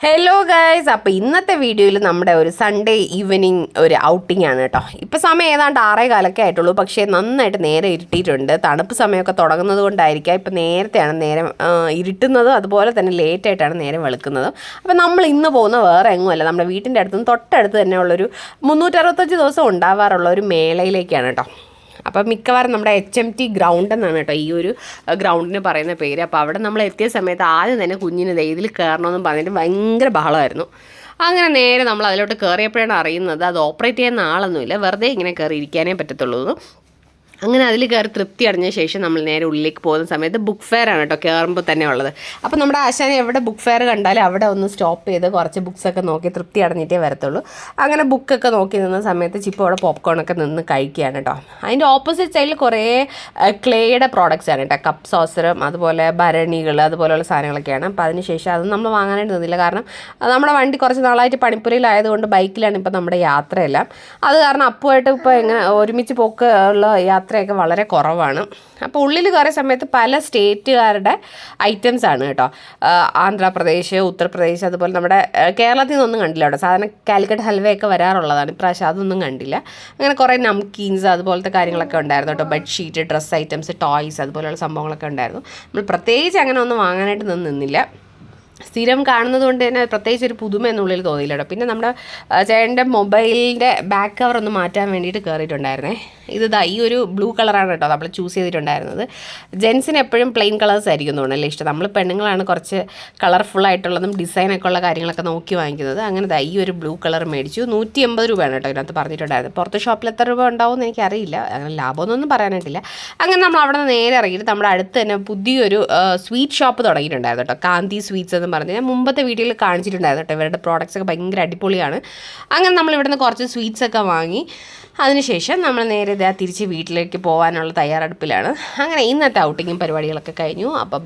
Hello guys അപ്പോൾ ഇന്നത്തെ വീഡിയോയിൽ നമ്മുടെ ഒരു സൺഡേ ഈവനിങ് ഒരു ഔട്ടിംഗ് ആണ് കേട്ടോ. ഇപ്പോൾ സമയം ഏതാണ്ട് ആറേ കാലൊക്കെ ആയിട്ടുള്ളൂ. പക്ഷേ നന്നായിട്ട് നേരെ ഇരുട്ടിയിട്ടുണ്ട്. തണുപ്പ് സമയമൊക്കെ തുടങ്ങുന്നത് കൊണ്ടായിരിക്കാം. ഇപ്പോൾ നേരത്തെയാണ് നേരം ഇരുട്ടുന്നത്. അതുപോലെ തന്നെ ലേറ്റ് ആയിട്ടാണ് നേരം വെളുക്കുന്നത്. അപ്പോൾ നമ്മൾ ഇന്ന് പോകുന്ന വേറെ എങ്ങുമല്ല നമ്മുടെ വീട്ടിന്റെ അടുത്തുനിന്ന് തൊട്ടടുത്ത് തന്നെ ഉള്ളൊരു മുന്നൂറ്ററുപത്തഞ്ച് ദിവസം ഉണ്ടാവാറുള്ള ഒരു മേളയിലേക്കാണ് കേട്ടോ. അപ്പം മിക്കവാറും നമ്മുടെ എച്ച് എം ടി ഗ്രൗണ്ട് എന്നാണ് കേട്ടോ ഈ ഒരു ഗ്രൗണ്ടിന് പറയുന്ന പേര്. അപ്പോൾ അവിടെ നമ്മൾ എത്തിയ സമയത്ത് ആദ്യം തന്നെ കുഞ്ഞിന് ഇതിൽ കയറണമെന്ന് പറഞ്ഞിട്ട് ഭയങ്കര ബഹളമായിരുന്നു. അങ്ങനെ നേരെ നമ്മൾ അതിലോട്ട് കയറിയപ്പോഴാണ് അറിയുന്നത് അത് ഓപ്പറേറ്റ് ചെയ്യുന്ന ആളൊന്നുമില്ല. വെറുതെ ഇങ്ങനെ കയറി ഇരിക്കാനേ പറ്റത്തുള്ളൂ. അങ്ങനെ അതിൽ കയറി തൃപ്തി അടഞ്ഞ ശേഷം നമ്മൾ നേരെ ഉള്ളിലേക്ക് പോകുന്ന സമയത്ത് ബുക്ക് ഫെയർ ആണ് കേട്ടോ കയറുമ്പോൾ തന്നെ ഉള്ളത്. അപ്പോൾ നമ്മുടെ ആശാൻ എവിടെ ബുക്ക് ഫെയർ കണ്ടാലും അവിടെ ഒന്ന് സ്റ്റോപ്പ് ചെയ്ത് കുറച്ച് ബുക്സൊക്കെ നോക്കി തൃപ്തി അടഞ്ഞിട്ടേ വരത്തുള്ളൂ. അങ്ങനെ ബുക്കൊക്കെ നോക്കി നിന്ന സമയത്ത് ചിപ്പ് അവിടെ പോപ്കോണൊക്കെ നിന്ന് കഴിക്കുകയാണ് കേട്ടോ. അതിന്റെ ഓപ്പോസിറ്റ് സൈഡിൽ കുറേ ക്ലേയുടെ പ്രോഡക്റ്റ്സ് ആണ് കേട്ടോ. കപ്പ് സോസറും അതുപോലെ ഭരണികൾ അതുപോലെയുള്ള സാധനങ്ങളൊക്കെയാണ്. അപ്പോൾ അതിന് ശേഷം അത് നമ്മൾ വാങ്ങാനായിട്ട് നിന്നില്ല. കാരണം നമ്മുടെ വണ്ടി കുറച്ച് നാളായിട്ട് പണിപ്പുരയിലായതുകൊണ്ട് ബൈക്കിലാണ് ഇപ്പോൾ നമ്മുടെ യാത്രയെല്ലാം. അത് കാരണം അപ്പുമായിട്ട് ഇപ്പോൾ എങ്ങനെ ഒരുമിച്ച് പോക്ക് ഉള്ള യാത്രയൊക്കെ വളരെ കുറവാണ്. അപ്പോൾ ഉള്ളിൽ കയറിയ സമയത്ത് പല സ്റ്റേറ്റുകാരുടെ ഐറ്റംസ് ആണ് കേട്ടോ. ആന്ധ്രാപ്രദേശ് ഉത്തർപ്രദേശ് അതുപോലെ നമ്മുടെ കേരളത്തിൽ നിന്നൊന്നും കണ്ടില്ല കേട്ടോ. സാധാരണ കാലിക്കറ്റ് ഹൽവയൊക്കെ വരാറുള്ളതാണ്. ഇപ്രാവശ്യം അതൊന്നും കണ്ടില്ല. അങ്ങനെ കുറേ നംകീൻസ് അതുപോലത്തെ കാര്യങ്ങളൊക്കെ ഉണ്ടായിരുന്നു കേട്ടോ. ബെഡ്ഷീറ്റ് ഡ്രസ്സ് ഐറ്റംസ് ടോയ്സ് അതുപോലെയുള്ള സംഭവങ്ങളൊക്കെ ഉണ്ടായിരുന്നു. നമ്മൾ പ്രത്യേകിച്ച് അങ്ങനെ ഒന്നും വാങ്ങാനായിട്ട് നിന്നില്ല. സ്ഥിരം കാണുന്നത് കൊണ്ട് തന്നെ പ്രത്യേകിച്ച് ഒരു പുതുമ എന്നുള്ളിൽ തോന്നിയില്ല കേട്ടോ. പിന്നെ നമ്മുടെ ചേട്ടന്റെ മൊബൈലിന്റെ ബാക്ക് കവർ ഒന്ന് മാറ്റാൻ വേണ്ടിയിട്ട് കയറിയിട്ടുണ്ടായിരുന്നേ ഇത് ദാ ഈ ഒരു ബ്ലൂ കളറാണ് കേട്ടോ നമ്മൾ ചൂസ് ചെയ്തിട്ടുണ്ടായിരുന്നത്. ജെൻസിന് എപ്പോഴും പ്ലെയിൻ കളേഴ്സ് ആയിരിക്കും തോന്നല്ലേ ഇഷ്ടം. നമ്മൾ പെണ്ണുങ്ങളാണ് കുറച്ച് കളർഫുൾ ആയിട്ടുള്ളതും ഡിസൈനൊക്കെ ഉള്ള കാര്യങ്ങളൊക്കെ നോക്കി വാങ്ങിക്കുന്നത്. അങ്ങനെ ദാ ഈ ഒരു ബ്ലൂ കളർ മേടിച്ചു. നൂറ്റി എൺപത് രൂപയാണ് കേട്ടോ ഇതിനകത്ത് പറഞ്ഞിട്ടുണ്ടായിരുന്നത്. പുറത്ത് ഷോപ്പിൽ എത്ര രൂപ ഉണ്ടാവും എന്ന് എനിക്കറിയില്ല. അങ്ങനെ ലാഭമൊന്നും പറയാനായിട്ടില്ല. അങ്ങനെ നമ്മൾ അവിടെ നിന്ന് നേരെ ഇറങ്ങിയിട്ട് നമ്മുടെ അടുത്ത് തന്നെ പുതിയൊരു സ്വീറ്റ് ഷോപ്പ് തുടങ്ങിയിട്ടുണ്ടായിരുന്നു കേട്ടോ. കാന്തി സ്വീറ്റ്സ് എന്ന് പറഞ്ഞ് ഞാൻ മുമ്പത്തെ വീഡിയോയിൽ കാണിച്ചിട്ടുണ്ടായിരുന്നു കേട്ടോ ഇവരുടെ പ്രോഡക്റ്റ്സ് ഒക്കെ ഭയങ്കര അടിപൊളിയാണ്. അങ്ങനെ നമ്മൾ ഇവിടുന്ന് കുറച്ച് സ്വീറ്റ്സ് ഒക്കെ വാങ്ങി. അതിനുശേഷം നമ്മൾ നേരെ ഇതാ തിരിച്ച് വീട്ടിലേക്ക് പോകാനുള്ള തയ്യാറെടുപ്പിലാണ്. അങ്ങനെ ഇന്നത്തെ ഔട്ടിങ്ങും പരിപാടികളൊക്കെ കഴിഞ്ഞു. അപ്പോൾ